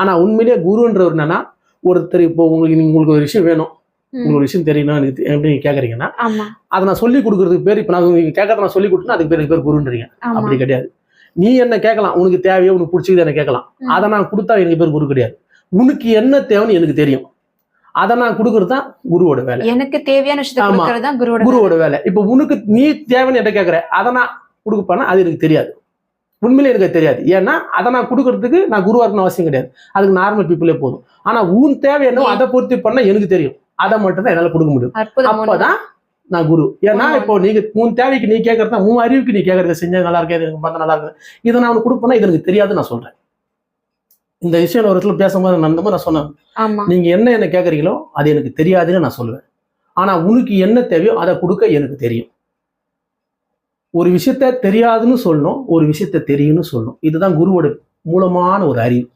ஆனா உண்மையிலேயே குருன்றவர் என்னன்னா ஒருத்தர் இப்போ உங்களுக்கு நீங்க உங்களுக்கு ஒரு விஷயம் வேணும். உங்களுக்கு ஒரு விஷயம் தெரியணும் எனக்கு எப்படி நீங்க கேக்குறீங்கன்னா அதை நான் சொல்லி கொடுக்கறதுக்கு பேர் இப்போ நான் நீங்க கேட்கறத நான் சொல்லி கொடுத்தா அதுக்கு பேர் பேர் குருன்றீங்க. அப்படி கிடையாது. நீ என்ன கேட்கலாம்? உனக்கு தேவையோ உனக்கு பிடிச்சது என்ன கேட்கலாம். அதை நான் கொடுத்தா எனக்கு பேர் குரு கிடையாது. உனக்கு என்ன தேவைன்னு எனக்கு தெரியும். அதை நான் கொடுக்கறது தான் குருவோட வேலை. எனக்கு தேவையான விஷயத்தை குருவோட வேலை. இப்போ உனக்கு நீ தேவைன்னு என்ன கேட்குற அதை நான் கொடுப்பேன்னா அது எனக்கு தெரியாது. உண்மையிலே எனக்கு தெரியாது. ஏன்னா அதை நான் கொடுக்கறதுக்கு நான் குருவா இருக்கணும் அவசியம் கிடையாது. அதுக்கு நார்மல் பீப்புளே போதும். ஆனா உன் தேவை என்னவோ அதை பூர்த்தி பண்ண எனக்கு தெரியும். அதை மட்டும் தான் என்னால கொடுக்க முடியும். அப்பதான் நான் குரு. ஏன்னா. இப்போ நீங்க உன் தேவைக்கு நீ கேட்கறதா உன் அறிவுக்கு நீ கேட்கறத செஞ்சா நல்லா இருக்கே எனக்கு பார்த்தா நல்லா இருக்கு. இதை நான் உனக்கு கொடுப்பேன்னா இது எனக்கு தெரியாது நான் சொல்றேன். இந்த விஷயம் ஒரு இடத்துல பேசும்போது நான் அந்த மாதிரி நான் சொன்னேன். நீங்க என்ன என்ன கேட்குறீங்களோ அது எனக்கு தெரியாதுன்னு நான் சொல்லுவேன். ஆனா உனக்கு என்ன தேவையோ அதை கொடுக்க எனக்கு தெரியும். ஒரு விஷயத்த தெரியாதுன்னு சொல்லணும் ஒரு விஷயத்த தெரியும்னு சொல்லணும். இதுதான் குருவோட மூலமான ஒரு அறிவு.